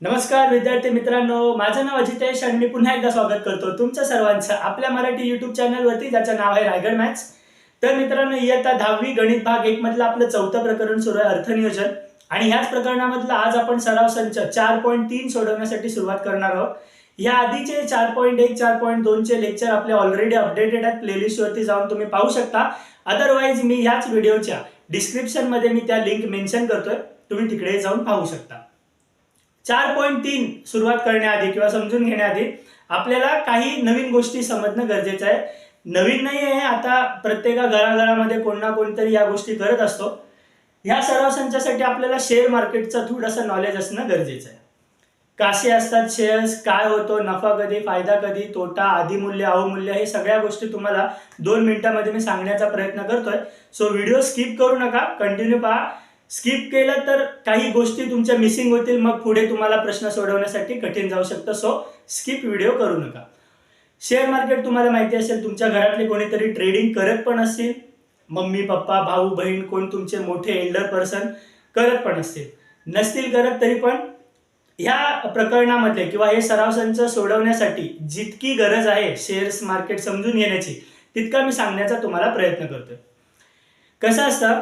नमस्कार विद्यार्थी मित्रांनो. माझं नाव अजितेश आणि मी पुन्हा एकदा स्वागत करतो तुमच्या सर्वांचं आपल्या मराठी युट्यूब चॅनलवरती ज्याचं नाव आहे रायगड मॅथ्स तर मित्रांनो इयत्ता दहावी गणित भाग एक मधलं आपलं चौथं प्रकरण सुरू आहे अर्थनियोजन. आणि ह्याच प्रकरणामधलं आज आपण सराव संच चार पॉईंट तीन सोडवण्यासाठी सुरुवात करणार आहोत. या आधीचे चार पॉईंट एक चार पॉईंट दोनचे लेक्चर आपले ऑलरेडी अपडेटेड आहेत. प्लेलिस्टवरती जाऊन तुम्ही पाहू शकता. अदरवाईज मी ह्याच व्हिडिओच्या डिस्क्रिप्शनमध्ये मी त्या लिंक मेन्शन करतोय. तुम्ही तिकडे जाऊन पाहू शकता. चार पॉईंट तीन सुरुवात करण्याआधी किंवा समजून घेण्याआधी आपल्याला काही नवीन गोष्टी समजणं गरजेचं आहे. नवीन नाही आहे आता प्रत्येका घराघरामध्ये कोण ना कोणतरी या गोष्टी करत असतो. ह्या सर्व संचासाठी आपल्याला शेअर मार्केटचं थोडंसं नॉलेज असणं गरजेचं आहे. कसे असतात शेअर्स काय होतो नफा कधी फायदा कधी तोटा आधीमूल्य अवमूल्य हे सगळ्या गोष्टी तुम्हाला दोन मिनिटांमध्ये मी सांगण्याचा प्रयत्न करतोय. सो व्हिडिओ स्किप करू नका कंटिन्यू पहा. स्किप केलं तर काही गोष्टी तुमच्या मिसिंग होतील मग पुढे तुम्हाला प्रश्न सोडवण्यासाठी कठीण जाऊ शकतं. सो स्किप व्हिडिओ करू नका. शेअर मार्केट तुम्हाला माहिती असेल तुमच्या घरातले कोणीतरी ट्रेडिंग करत पण असतील. मम्मी पप्पा भाऊ बहीण कोण तुमचे मोठे एल्डर पर्सन करत पण असतील. नसतील करत तरी पण ह्या प्रकरणामध्ये किंवा हे सराव संच सोडवण्यासाठी जितकी गरज आहे शेअर्स मार्केट समजून घेण्याची तितका मी सांगण्याचा तुम्हाला प्रयत्न करतोय. कसं असतं?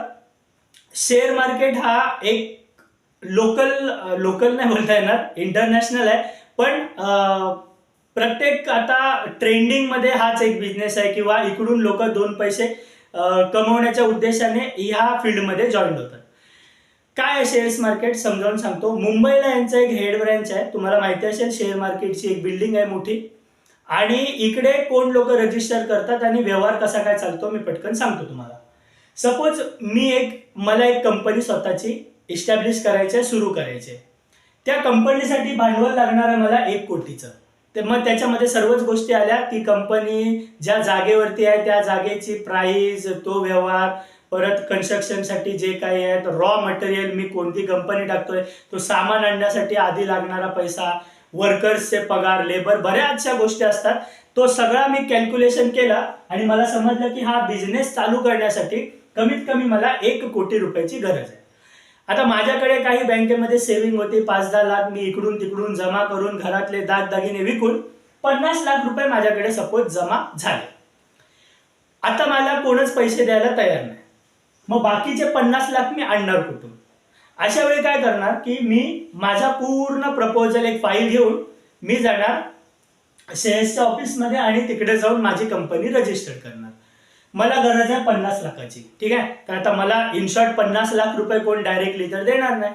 शेअर मार्केट हा एक लोकल लोकल नाही बोलता येणार इंटरनॅशनल आहे. पण प्रत्येक आता ट्रेंडिंगमध्ये हाच एक बिझनेस आहे किंवा इकडून लोक दोन पैसे कमवण्याच्या उद्देशाने ह्या फील्डमध्ये जॉईन होतात. काय आहे शेअर्स मार्केट समजावून सांगतो. मुंबईला यांचं एक हेड ब्रँच आहे. तुम्हाला माहिती असेल शेअर मार्केटची एक बिल्डिंग आहे मोठी. आणि इकडे कोण लोक रजिस्टर करतात आणि व्यवहार कसा काय चालतो मी पटकन सांगतो तुम्हाला. सपोज मी एक मला एक कंपनी स्वतःची इस्टॅब्लिश करायची आहे सुरू करायची आहे त्या कंपनीसाठी भांडवल लागणार आहे मला एक कोटीचं. तर मग त्याच्यामध्ये सर्वच गोष्टी आल्या. ती कंपनी ज्या जागेवरती आहे त्या जागेची प्राईज तो व्यवहार परत कन्स्ट्रक्शनसाठी जे काही आहे रॉ मटेरियल मी कोणती कंपनी टाकतोय तो सामान आणण्यासाठी आधी लागणारा पैसा वर्कर्सचे पगार लेबर बऱ्याचशा गोष्टी असतात. तो सगळा मी कॅल्क्युलेशन केला आणि मला समजलं की हा बिझनेस चालू करण्यासाठी कमीत कमी मला एक कोटी रुपयाची गरज आहे. आता माझ्याकडे काही बँकेमध्ये सेव्हिंग होती पाच दहा लाख मी इकडून तिकडून जमा करून घरातले दागदागिने विकून पन्नास लाख रुपये माझ्याकडे सपोज जमा झाले. आता मला कोणच पैसे द्यायला तयार नाही. मग बाकीचे पन्नास लाख मी आणणार कुठून? अशा वेळी काय करणार की मी माझा पूर्ण प्रपोजल एक फाईल घेऊन मी जाणार सेल्सच्या ऑफिसमध्ये आणि तिकडे जाऊन माझी कंपनी रजिस्टर करणार. मला गरज आहे पन्नास लाखाची. ठीक आहे? तर आता मला इन शॉर्ट पन्नास लाख रुपये कोण डायरेक्टली तर देणार नाही.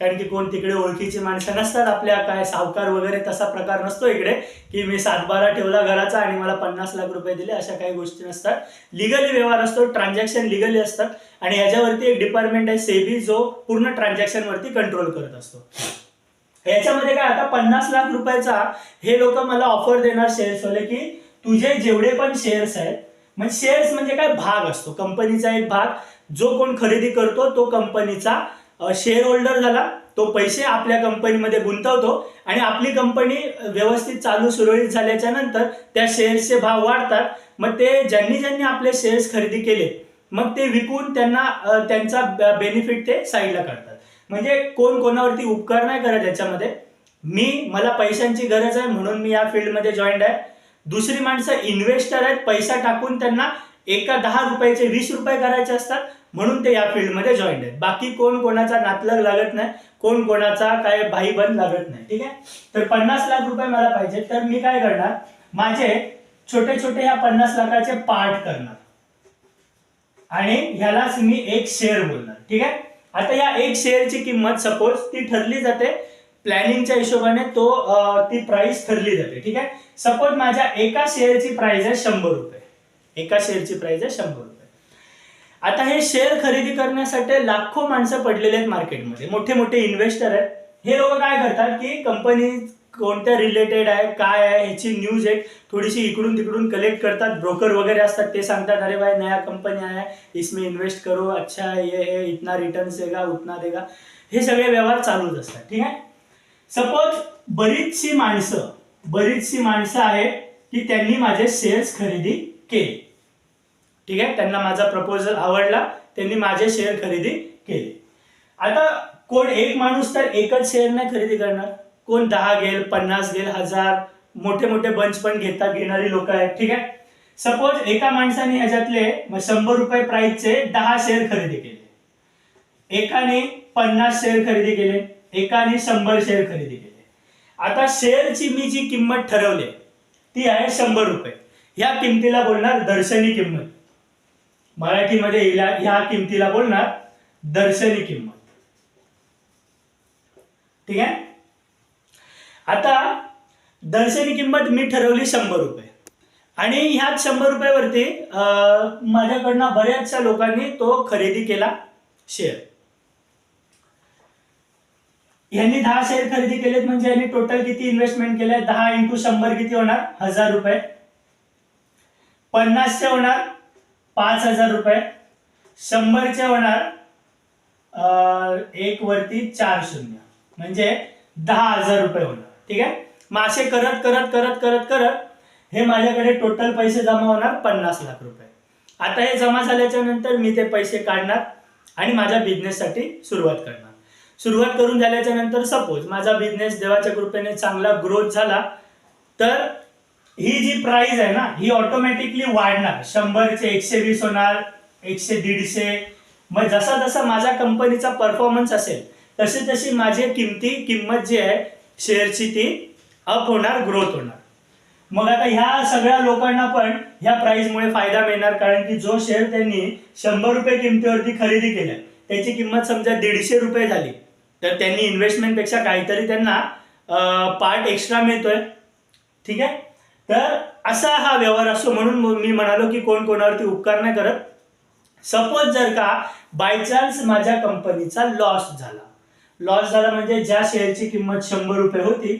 कारण की कोण तिकडे ओळखीची माणसं नसतात आपल्या काय सावकार वगैरे तसा प्रकार नसतो इकडे की मी सातबारा ठेवला घराचा आणि मला पन्नास लाख रुपये दिले अशा काही गोष्टी नसतात. लिगली व्यवहार असतो ट्रान्झॅक्शन लिगली असतात आणि याच्यावरती एक डिपार्टमेंट आहे सेबी जो पूर्ण ट्रान्झॅक्शनवरती कंट्रोल करत असतो. याच्यामध्ये काय आता पन्नास लाख रुपयाचा हे लोक मला ऑफर देणार शेअर्सवाले की तुझे जेवढे पण शेअर्स आहेत म्हणजे शेअर्स म्हणजे काय? भाग असतो. कंपनीचा एक भाग. जो कोण खरेदी करतो तो कंपनीचा शेअर होल्डर झाला. तो पैसे आपल्या कंपनीमध्ये गुंतवतो आणि आपली कंपनी व्यवस्थित चालू सुरळीत झाल्याच्यानंतर त्या शेअर्सचे भाव वाढतात. मग ते ज्यांनी ज्यांनी आपले शेअर्स खरेदी केले मग ते विकून त्यांना त्यांचा बेनिफिट ते साईडला काढतात. म्हणजे कोण कोणावरती उपकार नाही करत याच्यामध्ये. मी मला पैशांची गरज आहे म्हणून मी या फील्डमध्ये जॉईंट आहे. दुसरी माणसं इन्व्हेस्टर आहेत पैसा टाकून त्यांना एका दहा रुपयाचे वीस रुपये करायचे असतात म्हणून ते या फील्डमध्ये जॉईंट आहेत. बाकी कोण कोणाचा नातलग लागत नाही कोण कोणाचा काय भाई बंद लागत नाही ठीक आहे? तर पन्नास लाख रुपये मला पाहिजे तर मी काय करणार? माझे छोटे छोटे ह्या पन्नास लाखाचे पार्ट करणार. आणि ह्यालाच मी एक शेअर बोलणार ठीक आहे? आता या एक शेअरची किंमत सपोज ती ठरली जाते प्लॅनिंगच्या हिशोबाने तो ती प्राइस ठरली जाते ठीक आहे? सपोज माझ्या एका शेअरची प्राइस आहे शंभर रुपये. एका शेअरची प्राइस आहे शंभर रुपये. आता हे शेअर खरेदी करण्यासाठी लाखो माणसं पडलेले आहेत मार्केटमध्ये मोठे मोठे इन्व्हेस्टर आहेत. हे लोक काय करतात की कंपनी कोणत्या रिलेटेड आहे काय आहे ह्याची न्यूज एक थोडीशी इकडून तिकडून कलेक्ट करतात. ब्रोकर वगैरे असतात ते सांगतात अरे भाई नया कंपनी आहे इसमें इन्व्हेस्ट करो. अच्छा ये हे. इतना रिटर्न देगा उतना देगा. हे सगळे व्यवहार चालूच असतात ठीक आहे? सपोज बरीचशी माणसं बरीचशी माणसं आहेत की त्यांनी माझे शेअर्स खरेदी केले. ठीक आहे? त्यांना माझा प्रपोजल आवडला त्यांनी माझे शेअर खरेदी केले. आता कोण एक माणूस तर एकच शेअर नाही खरेदी करणार. कोण दहा घेल पन्नास घेल हजार मोठे मोठे बंच पण घेतात घेणारी लोक आहेत. ठीक आहे? सपोज एका माणसाने ह्याच्यातले शंभर रुपये प्राइसचे दहा शेअर खरेदी केले. एकाने पन्नास शेअर खरेदी केले. एकाने शंभर शेअर खरेदी केले. आता शेअरची मी जी किंमत ठरवली ती आहे शंभर रुपये. ह्या किमतीला बोलणार दर्शनी किंमत. मराठीमध्ये ह्या किमतीला बोलणार दर्शनी किंमत. ठीक आहे? आता दर्शनी किंमत मी ठरवली शंभर रुपये. आणि ह्याच शंभर रुपयावरती माझ्याकडनं बऱ्याचशा लोकांनी तो खरेदी केला शेअर यांनी दहा शेअर खरेदी केलेत म्हणजे यांनी टोटल किती इन्व्हेस्टमेंट केलंय? दहा इंटू शंभर किती होणार? हजार रुपये. पन्नासचे होणार पाच हजार रुपये. शंभरचे होणार एक वरती चार शून्य. म्हणजे दहा हजार रुपये होणार. ठीक आहे? मग असे करत करत करत करत करत हे माझ्याकडे टोटल पैसे जमा होणार पन्नास लाख रुपये. आता हे जमा झाल्याच्यानंतर मी ते पैसे काढणार आणि माझ्या बिझनेससाठी सुरुवात करणार. सुरुवात करून झाल्याच्यानंतर सपोज माझा बिझनेस देवाच्या कृपेने चांगला ग्रोथ झाला तर ही जी प्राइस आहे ना ही ऑटोमॅटिकली वाढणार. शंभरचे एकशे वीस होणार एकशे दीडशे. मग जसा जसा माझ्या कंपनीचा परफॉर्मन्स असेल तशी तशी माझी किमती किंमत जी आहे शेअरची ती अप होणार ग्रोथ होणार. मग आता ह्या सगळ्या लोकांना पण ह्या प्राइसमुळे फायदा मिळणार कारण की जो शेअर त्यांनी शंभर रुपये किमतीवरती खरेदी केला त्याची किंमत समजा दीडशे रुपये झाली. तर त्यांनी इन्व्हेस्टमेंटपेक्षा काहीतरी त्यांना पार्ट एक्स्ट्रा मिळतोय. ठीक आहे? तर असा हा व्यवहार असतो. म्हणून मी म्हणालो की कोण कोणावरती उपकार नाही करत. सपोज जर का बाय चान्स माझ्या कंपनीचा लॉस झाला. लॉस झाला म्हणजे ज्या शेअरची किंमत शंभर रुपये होती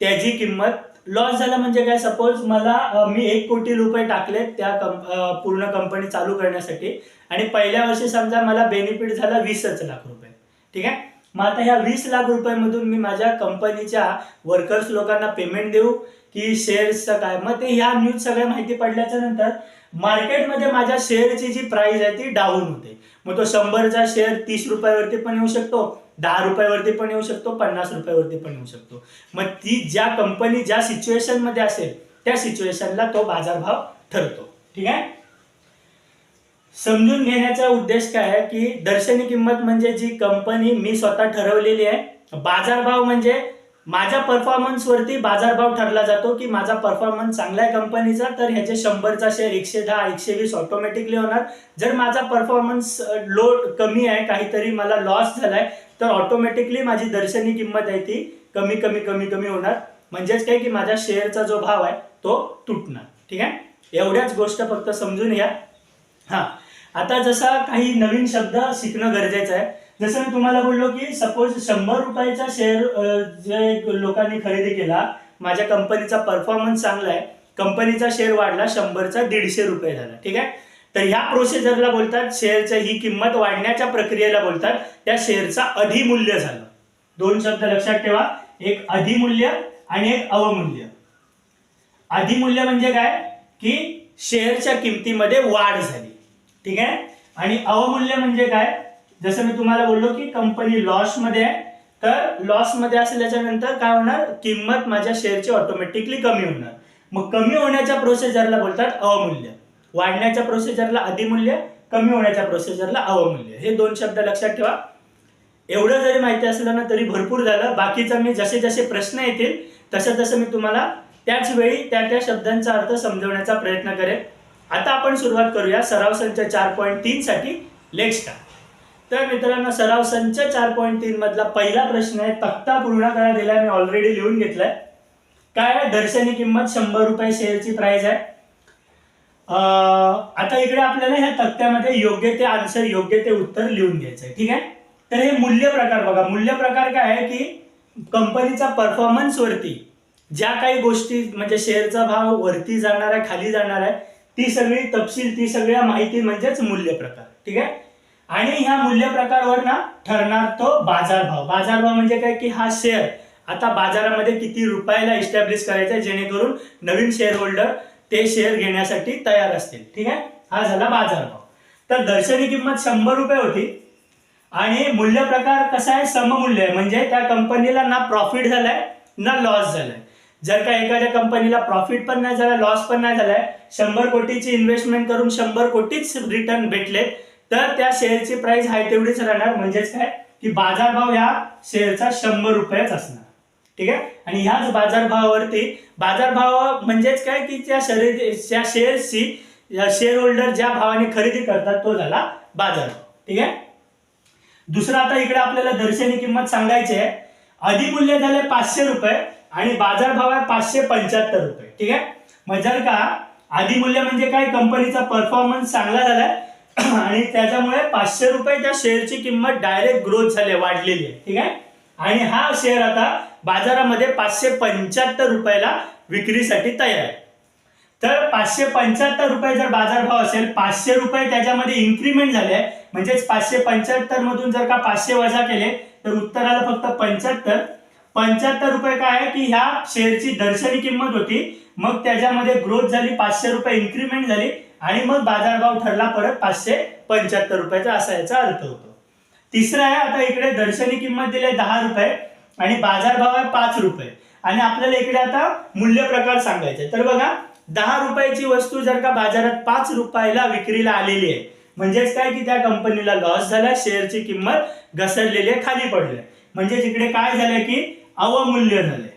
त्याची किंमत लॉस झाला म्हणजे काय? सपोज मला मी एक कोटी रुपये टाकले त्या कंप पूर्ण कंपनी चालू करण्यासाठी. आणि पहिल्या वर्षी समजा मला बेनिफिट झाला वीसच लाख रुपये. ठीक आहे? मग आता ह्या वीस लाख रुपयामधून मी माझ्या कंपनीच्या वर्कर्स लोकांना पेमेंट देऊ की शेअर्सचं काय? मग ते ह्या न्यूज सगळ्या माहिती पडल्याच्या नंतर मार्केटमध्ये माझ्या शेअरची जी प्राइस आहे ती डाऊन होते. मग तो शंभरचा शेअर तीस रुपयावरती पण येऊ शकतो दहा रुपयावरती पण येऊ शकतो पन्नास रुपयावरती पण येऊ शकतो. मग ती ज्या कंपनी ज्या सिच्युएशनमध्ये असेल त्या सिच्युएशनला तो बाजारभाव ठरतो. ठीक आहे? समजून घेण्याचा उद्देश काय आहे की दर्शनी किंमत म्हणजे जी कंपनी मी स्वतः ठरवलेली आहे बाजारभाव म्हणजे माझ्या परफॉर्मन्सवरती बाजारभाव ठरला जातो की माझा परफॉर्मन्स चांगला आहे कंपनीचा तर ह्याचे शंभरचा शेअर एकशे दहा एकशे वीस ऑटोमॅटिकली होणार. जर माझा परफॉर्मन्स लो कमी आहे काहीतरी मला लॉस झालाय तर ऑटोमॅटिकली माझी दर्शनी किंमत आहे ती कमी कमी कमी कमी होणार. म्हणजेच काय की माझ्या शेअरचा जो भाव आहे तो तुटणार. ठीक आहे? एवढ्याच गोष्ट फक्त समजून घ्या. हा. आता जसा काही नवीन शब्द शिकणं गरजेचं आहे जसं मी तुम्हाला बोललो की सपोज शंभर रुपयाचा शेअर जे लोकांनी खरेदी केला माझ्या कंपनीचा परफॉर्मन्स चांगला आहे कंपनीचा शेअर वाढला शंभरचा दीडशे रुपये झाला ठीक आहे? तर ह्या प्रोसिजरला बोलतात शेअरच्या ही किंमत वाढण्याच्या प्रक्रियेला बोलतात त्या शेअरचा अधिमूल्य झालं. दोन शब्द लक्षात ठेवा एक अधिमूल्य आणि एक अवमूल्य. अधिमूल्य म्हणजे काय? की शेअरच्या किमतीमध्ये वाढ झाली. ठीक आहे? आणि अवमूल्य म्हणजे काय? जसं मी तुम्हाला बोललो की कंपनी लॉसमध्ये आहे तर लॉसमध्ये असल्याच्या नंतर काय होणार? किंमत माझ्या शेअरची ऑटोमॅटिकली कमी होणार. मग कमी होण्याच्या प्रोसिजरला बोलतात अवमूल्य. वाढण्याच्या प्रोसिजरला अधिमूल्य कमी होण्याच्या प्रोसिजरला अवमूल्य. हे दोन शब्द लक्षात ठेवा. एवढं जरी माहिती असलं ना तरी भरपूर झालं. बाकीचा मी जसे जसे प्रश्न येतील तसं तसं मी तुम्हाला त्याच वेळी त्या त्या शब्दांचा अर्थ समजवण्याचा प्रयत्न करेन. आता आपण सुरुवात करूया सराव संच चार पॉईंट तीन साठी. लेट स्टार्ट तर मित्रांनो सराव संच चार पॉईंट तीन मधला पहिला प्रश्न आहे. तक्ता पूर्ण करा दिलाय मी ऑलरेडी लिहून घेतलाय. काय आहे? दर्शनी किंमत शंभर रुपये शेअरची प्राइस आहे. आता इकडे आपल्याला ह्या तक्त्यामध्ये योग्य ते आन्सर योग्य ते उत्तर लिहून घ्यायचं आहे ठीक आहे? तर हे मूल्य प्रकार बघा. मूल्य प्रकार काय आहे की कंपनीचा परफॉर्मन्स वरती ज्या काही गोष्टी म्हणजे शेअरचा भाव वरती जाणार आहे खाली जाणार आहे ती सगळी तपशील ती सगळ्या माहिती म्हणजेच मूल्य प्रकार ठीक आहे? आणि ह्या मूल्य प्रकारवर ना ठरणार तो बाजारभाव. बाजारभाव म्हणजे काय? की हा शेअर आता बाजारामध्ये किती रुपयाला इस्टॅब्लिश करायचा आहे जेणेकरून नवीन शेअर होल्डर ते शेअर घेण्यासाठी तयार असतील. ठीक आहे? हा झाला बाजारभाव. तर दर्शनी किंमत शंभर रुपये होती. आणि मूल्य प्रकार कसा आहे? सममूल्य आहे. म्हणजे त्या कंपनीला ना प्रॉफिट झालाय ना लॉस झालाय. जर का एखाद्या कंपनीला प्रॉफिट पण नाही झाला लॉस पण नाही झालाय शंभर कोटीची इन्व्हेस्टमेंट करून शंभर कोटीच रिटर्न भेटले तर त्या शेअरची प्राइस आहे तेवढीच राहणार. म्हणजेच काय? की बाजारभाव ह्या शेअरचा शंभर रुपयाच असणार. ठीक आहे? आणि ह्याच बाजारभावावरती बाजारभाव म्हणजेच काय? की त्या शरीर त्या शेअर्सची शेअर होल्डर ज्या भावाने खरेदी करतात तो झाला बाजार. ठीक आहे? दुसरं आता इकडे आपल्याला दर्शनी किंमत सांगायची आहे. अधिमूल्य झाले पाचशे रुपये. आणि बाजारभाव आहे पाचशे पंच्याहत्तर रुपये. ठीक आहे? मग जर का मूल्य म्हणजे काय? कंपनीचा परफॉर्मन्स चांगला झालाय. आणि त्याच्यामुळे पाचशे रुपये त्या शेअरची किंमत डायरेक्ट ग्रोथ झाली वाढलेली आहे. ठीक आहे? आणि हा शेअर आता बाजारामध्ये पाचशे पंच्याहत्तर रुपयाला विक्रीसाठी तयार आहे. तर पाचशे पंच्याहत्तर रुपये जर बाजारभाव असेल पाचशे रुपये त्याच्यामध्ये इन्क्रीमेंट झाले म्हणजेच पाचशे पंच्याहत्तर मधून जर का पाचशे वजा केले तर उत्तर आलं फक्त पंच्याहत्तर पंच्याहत्तर रुपये काय आहे की ह्या शेअरची दर्शनी किंमत होती. मग त्याच्यामध्ये ग्रोथ झाली पाचशे रुपये इन्क्रीमेंट झाली. आणि मग बाजारभाव ठरला परत पाचशे पंच्याहत्तर रुपयाचा असा याचा अर्थ होतो. तिसरं आहे आता इकडे दर्शनी किंमत दिली आहे दहा रुपये आणि बाजारभाव आहे पाच रुपये. आणि आपल्याला इकडे आता मूल्य प्रकार सांगायचे तर बघा दहा रुपयाची वस्तू जर का बाजारात पाच रुपयाला विक्रीला आलेली आहे म्हणजेच काय की त्या कंपनीला लॉस झाला शेअरची किंमत घसरलेली आहे खाली पडली म्हणजे इकडे काय झालंय की अवमूल्य झालंय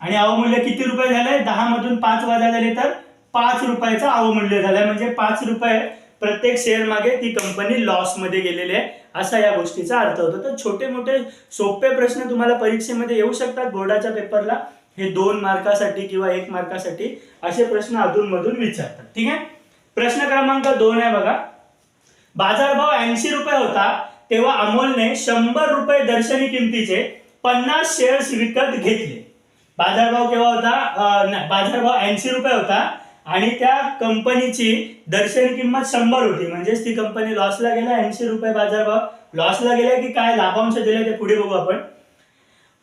आणि अवमूल्य किती रुपये झालंय दहा मधून पाच वाजा झाले तर पाच रुपयाचं अवमूल्य झालंय. म्हणजे पाच रुपये प्रत्येक शेअर मागे ती कंपनी लॉसमध्ये गेलेली आहे. असा या गोष्टीचा अर्थ होतो. तर छोटे मोठे सोपे प्रश्न तुम्हाला परीक्षेमध्ये येऊ शकतात बोर्डाच्या पेपरला. हे दोन मार्कासाठी किंवा एक मार्कासाठी असे प्रश्न अधूनमधून विचारतात. ठीक आहे? प्रश्न क्रमांक दोन आहे बघा. बाजारभाव ऐंशी रुपये होता तेव्हा अमोलने शंभर रुपये दर्शनी किमतीचे पन्नास शेअर्स विकत घेतले. बाजारभाव केव्हा होता? बाजारभाव ऐंशी रुपये होता आणि त्या कंपनीची दर्शन किंमत शंभर होती. म्हणजेच ती कंपनी लॉसला गेला ऐंशी रुपये बाजारभाव लॉसला गेला की काय लाभांश दिले ते पुढे बघू आपण.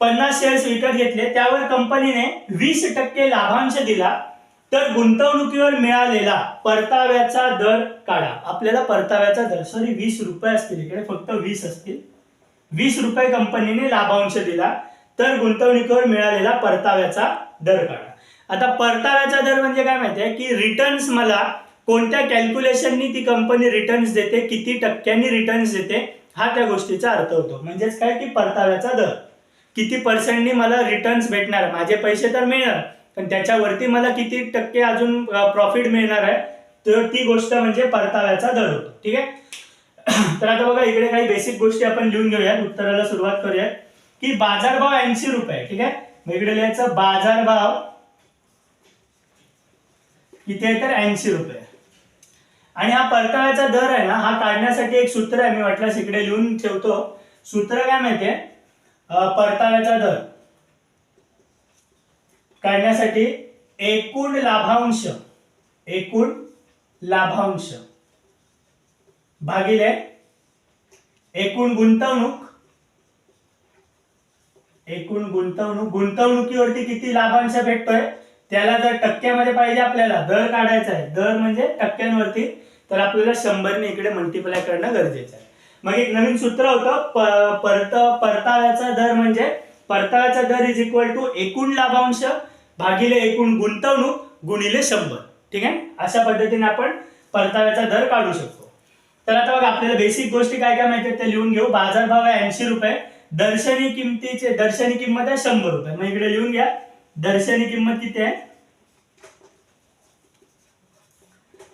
पन्नास शेअर्स विकत घेतले. त्यावर कंपनीने वीस टक्के लाभांश दिला. तर गुंतवणुकीवर मिळालेला परताव्याचा दर काढा. आपल्याला परताव्याचा दर सॉरी वीस रुपये असतील इकडे फक्त वीस असतील. वीस रुपये कंपनीने लाभांश दिला तर गुंतवणुकीवर मिळालेला परताव्याचा दर काढा. आता परताव्याचा दर म्हणजे काय माहिती आहे? की रिटर्न्स मला कोणत्या कॅल्क्युलेशननी ती कंपनी रिटर्न्स देते किती टक्क्यांनी रिटर्न्स देते हा त्या गोष्टीचा अर्थ होतो. म्हणजेच काय? की परताव्याचा दर. किती पर्सेंटनी मला रिटर्न्स भेटणार? माझे पैसे तर मिळणार पण त्याच्यावरती मला किती टक्के अजून प्रॉफिट मिळणार आहे? तर ती गोष्ट म्हणजे परताव्याचा दर होतो. ठीक आहे? तर आता बघा इकडे काही बेसिक गोष्टी आपण लिहून घेऊयात. उत्तराला सुरुवात करूयात. की बाजारभाव ऐंशी रुपये ठीक आहे? मग इकडे लिहायचं बाजारभाव किती आहे तर ऐंशी रुपये. आणि हा परताव्याचा दर आहे ना हा काढण्यासाठी एक सूत्र आहे. मी वाटल्यास इकडे लिहून ठेवतो. सूत्र काय माहितीये परताव्याचा दर. काढण्यासाठी एकूण लाभांश एकूण लाभांश. भागिले एकूण गुंतवणूक एकूण गुंतवणूक गुंतवणुकीवरती किती लाभांश भेटतोय त्याला जर टक्क्यामध्ये पाहिजे आपल्याला दर काढायचा आहे. दर म्हणजे टक्क्यांवरती तर आपल्याला शंभरने इकडे मल्टिप्लाय करणं गरजेचं आहे. मग एक नवीन सूत्र होतं परत परताव्याचा दर म्हणजे परताव्याचा दर इज इक्वल टू एकूण लाभांश भागिले एकूण गुंतवणूक गुणिले शंभर. ठीक आहे? अशा पद्धतीने आपण परताव्याचा दर काढू शकतो. तर आता बघा आपल्याला बेसिक गोष्टी काय काय माहिती आहेत लिहून घेऊ. बाजारभाव आहे ऐंशी रुपये. दर्शनी किमतीचे दर्शनी किंमत आहे शंभर रुपये. मग इकडे लिहून घ्या. दर्शनी किंमत किती आहे?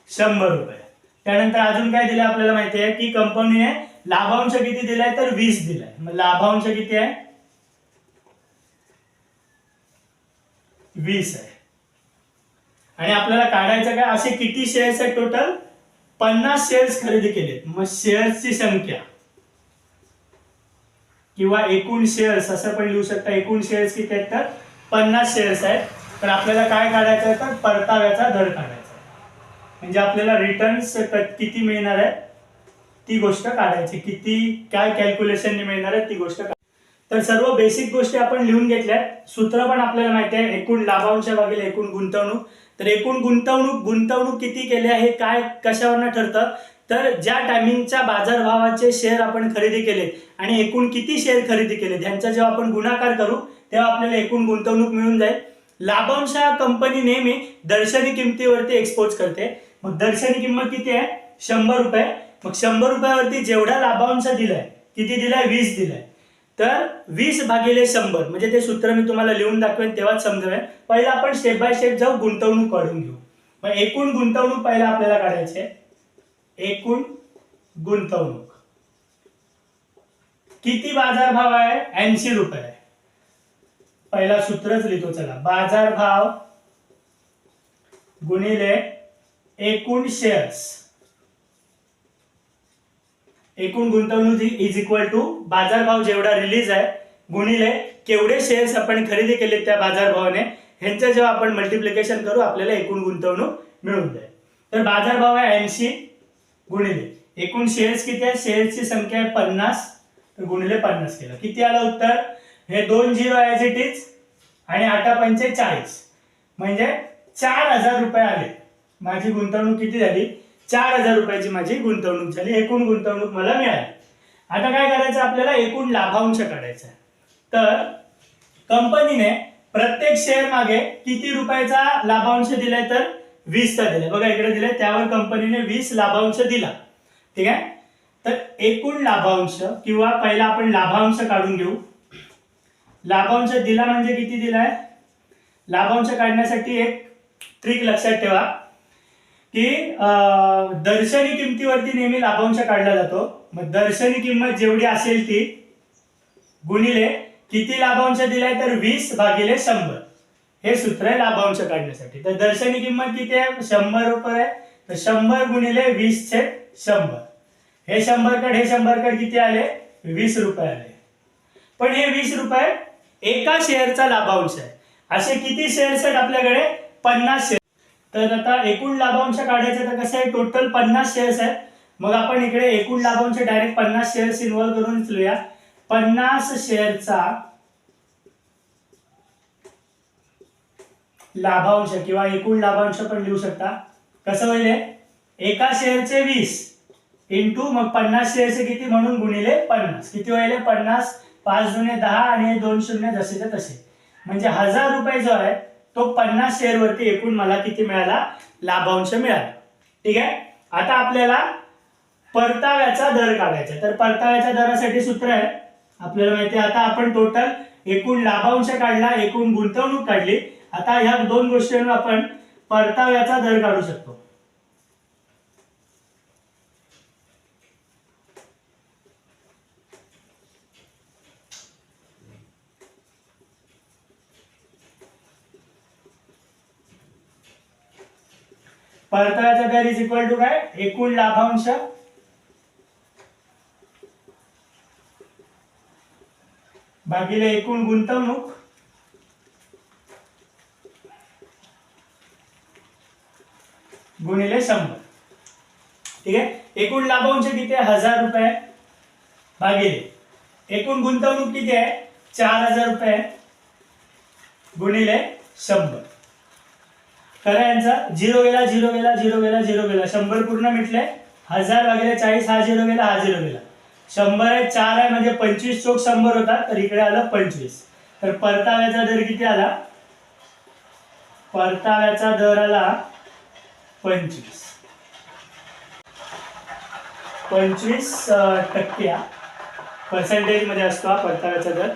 शंभर रुपये. त्यानंतर अजून काय दिलं आपल्याला माहिती आहे? की कंपनीने लाभांश किती दिलाय तर वीस दिलाय. मग लाभांश किती आहे? वीस आहे. आणि आपल्याला काढायचं काय? असे किती शेअर्स आहेत टोटल पन्नास शेअर्स खरेदी केलेत. मग शेअर्सची संख्या. किंवा एकूण शेअर्स असं पण लिहू शकता एकूण शेअर्स किती आहेत तर? पन्नास शेअर्स आहेत. तर आपल्याला काय काढायचं आहे तर? परताव्याचा दर काढायचा म्हणजे आपल्याला रिटर्न्स किती मिळणार आहे ती गोष्ट काढायची. किती काय कॅल्क्युलेशनने मिळणार आहे ती गोष्ट तर सर्व बेसिक गोष्टी आपण लिहून घेतल्यात सूत्र पण आपल्याला माहिती आहे. एकूण लाभांश भागिले एकूण गुंतवणूक. तर एकूण गुंतवणूक गुंतवणूक किती केली आहे काय कशावरनं ठरतं? तर ज्या टायमिंगच्या बाजारभावाचे शेअर आपण खरेदी केले आणि एकूण किती शेअर खरेदी केले ह्यांचा जेव्हा आपण गुणाकार करू तेव्हा आपल्याला एकूण गुंतवणूक मिळून जाईल. लाभांश कंपनी नेहमी दर्शनी किमतीवरती एक्सपोज करते. मग दर्शनी किंमत किती आहे? शंभर रुपये. मग शंभर रुपयावरती जेवढा लाभांश दिलाय किती दिलाय? वीस दिलाय. तर वीस भागिले शंभर म्हणजे ते सूत्र मी तुम्हाला लिहून दाखवेन तेव्हाच समजावे पहिला आपण स्टेप बाय स्टेप जाऊ गुंतवणूक काढून घेऊ. मग एकूण गुंतवणूक पहिला आपल्याला काढायचे एकूण गुंतवणूक. किती बाजारभाव आहे? ऐंशी रुपये पहिला सूत्रच लिहितो चला. बाजारभाव गुणिले एकूण शेअर्स एकूण गुंतवणूक इज इक्वल टू बाजारभाव जेवढा रिलीज आहे गुणिले केवढे शेअर्स आपण खरेदी केले त्या बाजारभावाने ह्यांचं जेव्हा आपण मल्टिप्लिकेशन करू आपल्याला एकूण गुंतवणूक मिळून जाईल. तर बाजारभाव आहे ऐंशी गुणिले. एकूण शेअर्स किती आहे? शेअर्सची संख्या आहे पन्नास तर गुणिले पन्नास केलं. किती आलं उत्तर? हे दोन झिरो ॲज इट इज आणि आठा पंचे चाळीस. म्हणजे चार हजार रुपये आले. माझी गुंतवणूक किती झाली? चार हजार रुपयाची माझी गुंतवणूक झाली एकूण गुंतवणूक मला मिळाली. आता काय करायचं आपल्याला? एकूण लाभांश काढायचा आहे. तर कंपनीने प्रत्येक शेअर मागे किती रुपयाचा लाभांश दिलाय तर वीसचा दिलाय. बघा इकडे दिलाय. त्यावर कंपनीने वीस लाभांश दिला. ठीक आहे? तर एकूण लाभांश किंवा पहिला आपण लाभांश काढून घेऊ. लाभांश दिला म्हणजे किती दिलाय? लाभांश काढण्यासाठी एक ट्रिक लक्षात ठेवा. की दर्शनी किमतीवरती नेहमी लाभांश काढला जातो. मग दर्शनी किंमत जेवढी असेल ती गुणिले किती लाभांश दिलाय तर वीस भागिले शंभर. हे सूत्र आहे लाभांश काढण्यासाठी. तर दर्शनी किंमत किती आहे? शंभर रुपये आहे. तर शंभर गुणिले वीस छेद शंभर. हे शंभर कड हे शंभर कड किती आले? वीस रुपये आले. पण हे वीस रुपये एका शेअरचा लाभांश आहे. असे किती शेअर्स आहेत आपल्याकडे? पन्नास शेअर तर आता एकूण लाभांश काढायचे तर कसं आहे? टोटल पन्नास शेअर्स आहेत मग आपण इकडे एकूण लाभांश डायरेक्ट पन्नास शेअर्स इन्व्हॉल्व करून घेऊया. पन्नास शेअरचा लाभांश किंवा एकूण लाभांश पण लिहू शकता. कसं होईल एका शेअरचे वीस इंटू मग पन्नास शेअरचे किती म्हणून गुणिले पन्नास. किती होईल पन्नास पाच जुने दहा आणि दोन शून्य जसेच्या तसे. म्हणजे हजार रुपये जो आहे तो पन्नास शेअर वरती एकूण मला किती मिळाला? लाभांश मिळाला. ठीक आहे? आता आपल्याला परताव्याचा दर काढायचा तर परताव्याच्या दरासाठी सूत्र आहे. आपल्याला माहिती आहे आता आपण टोटल एकूण लाभांश काढला एकूण गुंतवणूक काढली. आता ह्या दोन गोष्टींवर आपण परताव्याचा दर काढू शकतो. परताव्याचा दर इज इक्वल टू काय? एकूण लाभांश. भागिले एकूण गुंतवणूक. गुणिले शंभर. ठीक आहे? एकूण लाभांश किती आहे? हजार रुपये. भागिले. एकूण गुंतवणूक किती आहे? चार हजार रुपये. गुणिले शंभर. खरं यांचा? झिरो गेला झिरो गेला झिरो गेला झिरो गेला. शंभर पूर्ण मिटले. हजार भागिले चाळीस हा झिरो गेला हा झिरो गेला. शंभर आहे चार आहे म्हणजे पंचवीस चोक शंभर होता तर इकडे आलं पंचवीस. तर परताव्याचा दर किती आला? परताव्याचा दर आला पंचवीस. पंचवीस टक्के पर्सेंटेजमध्ये असतो हा परताव्याचा दर.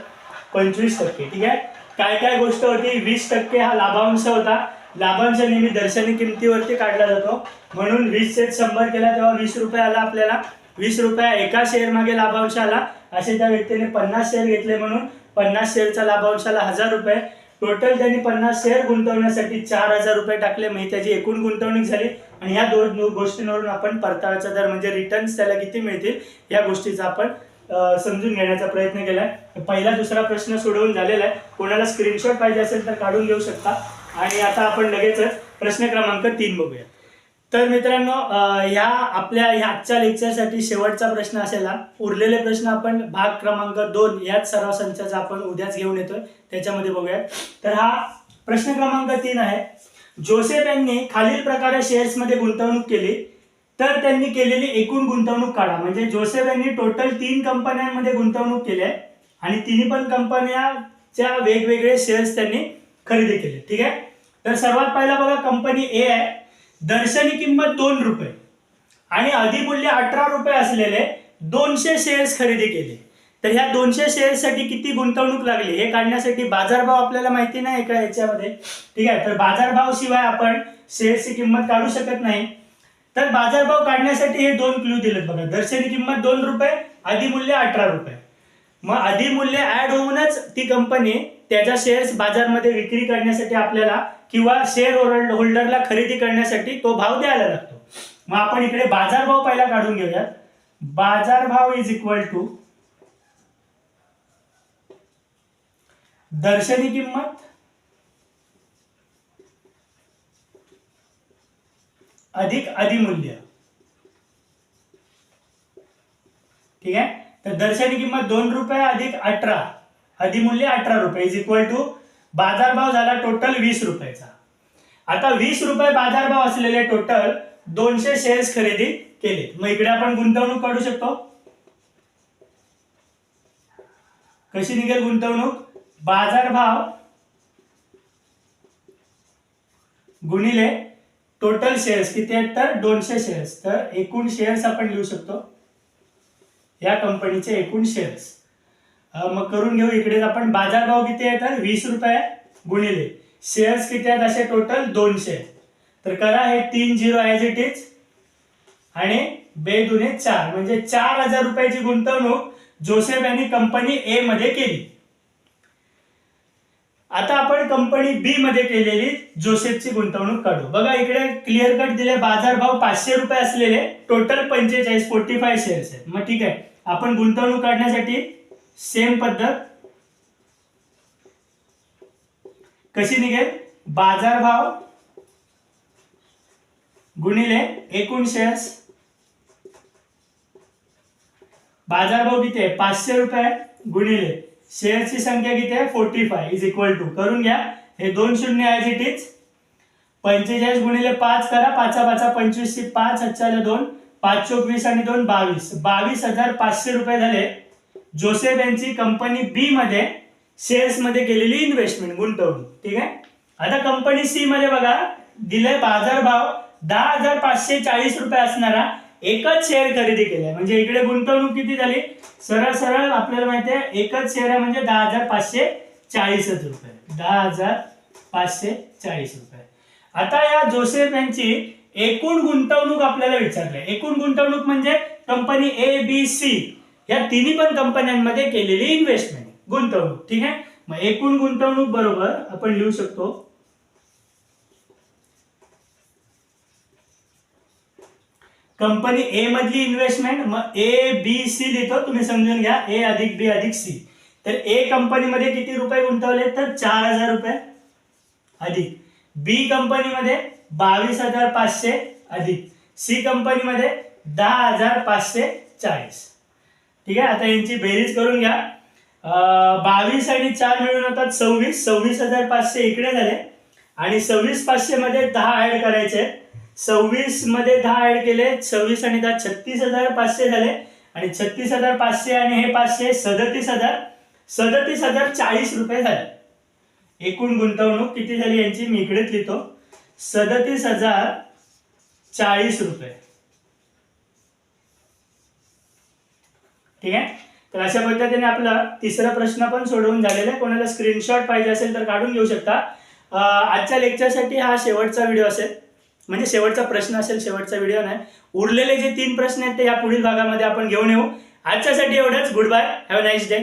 पंचवीस टक्के. ठीक आहे? काय काय गोष्ट होती? वीस टक्के हा लाभांश होता. लाभांश नेहमी दर्शनी किमतीवरती काढला जातो. म्हणून वीस सेट शंभर केला तेव्हा वीस रुपये आला आपल्याला. वीस रुपया एका शेअर मागे लाभांश आला. असे त्या व्यक्तीने पन्नास शेअर घेतले म्हणून पन्नास शेअरचा लाभांश आला हजार रुपये. टोटल त्यांनी पन्नास शेअर गुंतवण्यासाठी चार हजार रुपये टाकले. म्हणजे त्याची एकूण गुंतवणूक झाली. आणि ह्या दोन गोष्टींवरून आपण परताव्याचा दर म्हणजे रिटर्न्स त्याला किती मिळतील या गोष्टीचा आपण समजून घेण्याचा प्रयत्न केलाय. पहिला दुसरा प्रश्न सोडवून झालेला आहे. कोणाला स्क्रीनशॉट पाहिजे असेल तर काढून घेऊ शकता. आणि आता आपण लगेचच प्रश्न क्रमांक तीन बघूया तर मित्रांनो ह्या आपल्या ह्या आजच्या लेक्चरसाठी शेवटचा प्रश्न असेल उरलेले प्रश्न आपण भाग क्रमांक दोन याच सराव संचाचा आपण उद्याच घेऊन येतोय. त्याच्यामध्ये बघूया तर हा प्रश्न क्रमांक तीन आहे. जोसेफ यांनी खालील प्रकारे शेअर्समध्ये गुंतवणूक केली. तर त्यांनी केलेली एकूण गुंतवणूक काढा. म्हणजे जोसेफ यांनी टोटल तीन कंपन्यांमध्ये गुंतवणूक केली आहे. आणि तिन्ही पण कंपन्याच्या वेगवेगळे शेअर्स त्यांनी खरेदी केले. ठीक आहे? तर सर्वात पहिला बघा कंपनी ए आहे. दर्शनी किंमत दोन रुपये. आणि अधिमूल्य अठरा रुपये असलेले दोनशे शेअर्स खरेदी केले. तर ह्या दोनशे शेअर्ससाठी किती गुंतवणूक लागली हे काढण्यासाठी बाजारभाव आपल्याला माहिती नाही का याच्यामध्ये ठीक आहे? तर बाजारभाव शिवाय आपण शेअर्सची किंमत काढू शकत नाही. तर बाजारभाव काढण्यासाठी हे दोन क्लू दिलेत बघा. दर्शनी किंमत दोन रुपये अधिमूल्य अठरा रुपये. मग अधिमूल्य ऍड होऊनच ती कंपनी त्याच्या शेअर्स बाजारमध्ये विक्री करण्यासाठी आपल्याला किंवा शेअर होल्डरला खरेदी करण्यासाठी तो भाव द्यायला लागतो. मग आपण इकडे बाजारभाव पहिला काढून घेऊयात. बाजारभाव इज इक्वल टू दर्शनी किंमत अधिक अधिमूल्य ठीक आहे? तर दर्शनी किंमत दोन रुपये अधिक अठरा. अधिमूल्य अठरा रुपये. इज इक्वल टू बाजारभाव झाला टोटल वीस रुपयाचा. आता वीस रुपये बाजारभाव असलेले टोटल दोनशे शेअर्स खरेदी केले. मग इकडे आपण गुंतवणूक काढू शकतो. कशी निघेल गुंतवणूक? बाजारभाव गुणिले टोटल शेअर्स किती आहेत तर? दोनशे शेअर्स तर एकूण शेअर्स आपण लिहू शकतो. या कंपनीचे एकूण शेअर्स मग करून घेऊ इकडे आपण. बाजारभाव किती आहे तर वीस रुपये गुणिले. शेअर्स किती आहेत? असे टोटल दोनशे. तर करा हे तीन झिरो ॲज इट इज आणि बे दुने चार. म्हणजे चार हजार रुपयाची गुंतवणूक जोसेफ यांनी कंपनी ए मध्ये केली. आता आपण कंपनी बी मध्ये केलेली जोसेफची गुंतवणूक काढू. बघा इकडे क्लिअर कट दिले. बाजार भाव पाचशे रुपये असलेले. टोटल पंचेचाळीस फोर्टी फाय शेअर्स आहेत. मग ठीक आहे. आपण गुंतवणूक काढण्यासाठी सेम पद्धत कशी निघेल? बाजार भाव गुणिले एकूण शेअर्स बाजारभाव किती आहे? पाचशे रुपये गुणिले शेअरची संख्या किती आहे? Forty five is equal to करून घ्या. हे दोन शून्य आहे इट इज पंचेचाळीस गुणिले पाच करा. पाचा पाचा पंचवीसशे पाच हच्चाला दोन. पाच चोक वीस आणि दोन बावीस. बावीस हजार पाचशे रुपये झाले. जोसेफ यांची कंपनी बी मध्ये शेअर्समध्ये केलेली इन्व्हेस्टमेंट गुंतवणूक. ठीक आहे? आता कंपनी सी मध्ये बघा. दिले बाजार भाव दहा हजार पाचशे चाळीस रुपये असणारा एकच शेअर खरेदी केलाय म्हणजे इकडे गुंतवणूक किती झाली? सरळ सरळ आपल्याला माहिती आहे एकच शेअर आहे म्हणजे दहा हजार पाचशे चाळीसच रुपये. दहा हजार पाचशे चाळीस रुपये. आता या जोसेफ यांची एकूण गुंतवणूक आपल्याला विचारलंय. एकूण गुंतवणूक म्हणजे कंपनी ए बी सी या तिन्ही पण कंपन्यांमध्ये केलेली इन्व्हेस्टमेंट गुंतवणूक. ठीक आहे? मग एकूण गुंतवणूक बरोबर आपण लिहू शकतो. कंपनी ए मधली इन्व्हेस्टमेंट मग ए बी सी लिहितो तुम्ही समजून घ्या ए अधिक बी अधिक सी तर ए कंपनीमध्ये किती रुपये गुंतवले? तर चार हजार रुपये अधिक. बी कंपनीमध्ये बावीस हजार पाचशे अधिक. सी कंपनीमध्ये दहा हजार पाचशे चाळीस. ठीक आहे? आता यांची बेरीज करून घ्या. बावीस आणि चार मिळून होतात सव्वीस. सव्वीस हजार पाचशे इकडे झाले. आणि सव्वीस पाचशे मध्ये दहा ऍड करायचे. सव्वीसमध्ये दहा ऍड केले सव्वीस आणि दहा छत्तीस हजार पाचशे झाले. आणि छत्तीस हजार पाचशे आणि हे पाचशे सदतीस हजार सदतीस हजार चाळीस रुपये झाले. एकूण गुंतवणूक किती झाली यांची? मी इकडेच लिहितो. सदतीस हजार चाळीस रुपये. ठीक आहे? तर अशा पद्धतीने आपला तिसरा प्रश्न पण सोडवून झालेला आहे. कोणाला स्क्रीनशॉट पाहिजे असेल तर काढून घेऊ शकता. आजच्या लेक्चरसाठी हा शेवटचा व्हिडिओ असेल. म्हणजे शेवटचा प्रश्न असेल शेवटचा व्हिडिओ नाही. उरलेले जे तीन प्रश्न आहेत ते या पुढील भागामध्ये आपण घेऊन येऊ. आजच्यासाठी एवढंच. Good bye have nice day